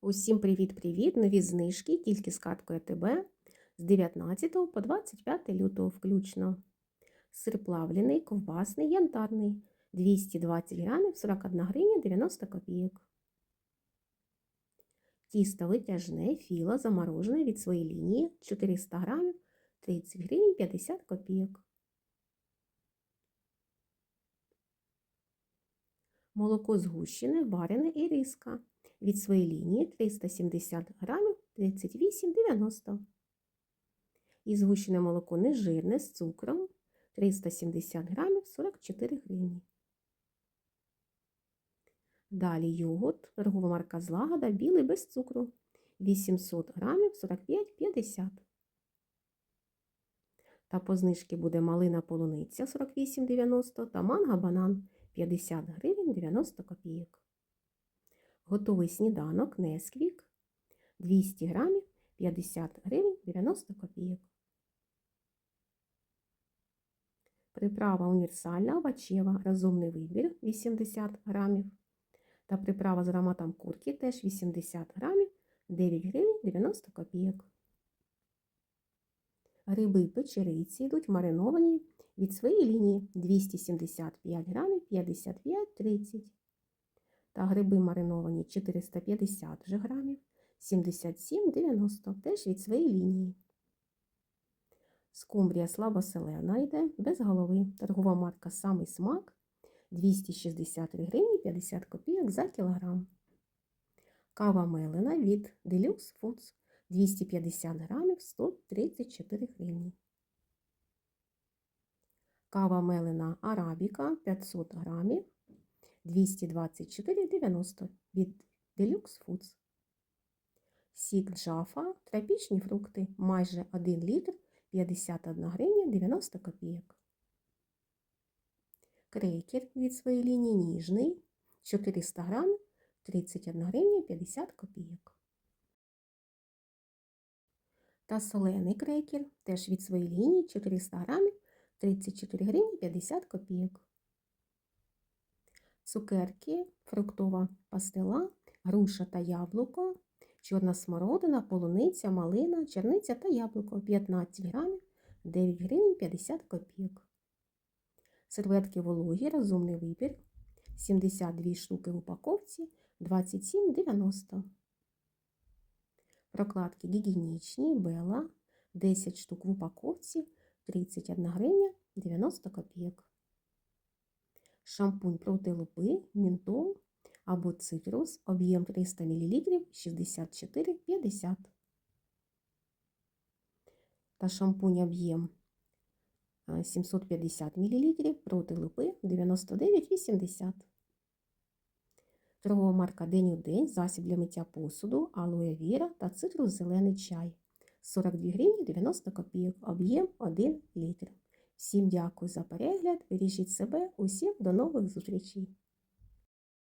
Усім привіт-привіт! Нові знижки тільки з карткою АТБ з 19 по 25 лютого включно. Сир плавлений, ковбасний, янтарний 220 грамів 41 гривня 90 копійок. Тісто витяжне, філо заморожене від своєї лінії 400 грамів 30 гривень 50 копійок. Молоко згущене, варене і риска від своєї лінії 370 грамів 38,90. І згущене молоко нежирне з цукром 370 грамів 44 гривні. Далі йогурт, торгова марка Злагода, білий без цукру 800 грамів 45,50. Та по знижці буде малина полуниця 48,90 та манго банан 50 гривень 90 копійок. Готовий сніданок Несквік 200 грамів 50 гривень 90 копійок. Приправа універсальна овочева, розумний вибір 80 грамів. Та приправа з ароматом курки теж 80 грамів 9 гривень 90 копійок. Гриби печериці йдуть мариновані від своєї лінії 275 грамів 55,30 та гриби мариновані 450 же грамів 77,90 теж від своєї лінії. Скумбрія слабоселена йде без голови. Торгова марка Самий смак 263 гривні 50 копійок за кілограм. Кава мелена від Deluxe Foods 250 грамів 134 гривні. Кава мелена Арабіка 500 грамів 224,90 від Deluxe Foods. Сік джафа, тропічні фрукти майже 1 літр 51 гривня 90 копійок. Крекер від своєї лінії ніжний 400 грамів 31 гривня 50 копійок. Та солений крекер теж від своєї лінії 400 грамів 34 гривні 50 копійок. Цукерки, фруктова пастила, груша та яблуко, чорна смородина, полуниця, малина, черниця та яблуко 15 грамів 9 гривень 50 копійок. Серветки вологі, розумний вибір 72 штуки в упаковці 27,90. Прокладки гігієнічні, Бела 10 штук в упаковці 31 гривня 90 копійок. Шампунь проти лупи, ментол або цитрус, об'єм 300 мл 64,50. Та шампунь об'єм 750 мл проти лупи 99,80. Торгова марка День у день, засіб для миття посуду, алоє віра та цитрус зелений чай. 42 гривні 90 копійок, об'єм 1 літр. Всім дякую за перегляд, бережіть себе, усім до нових зустрічей!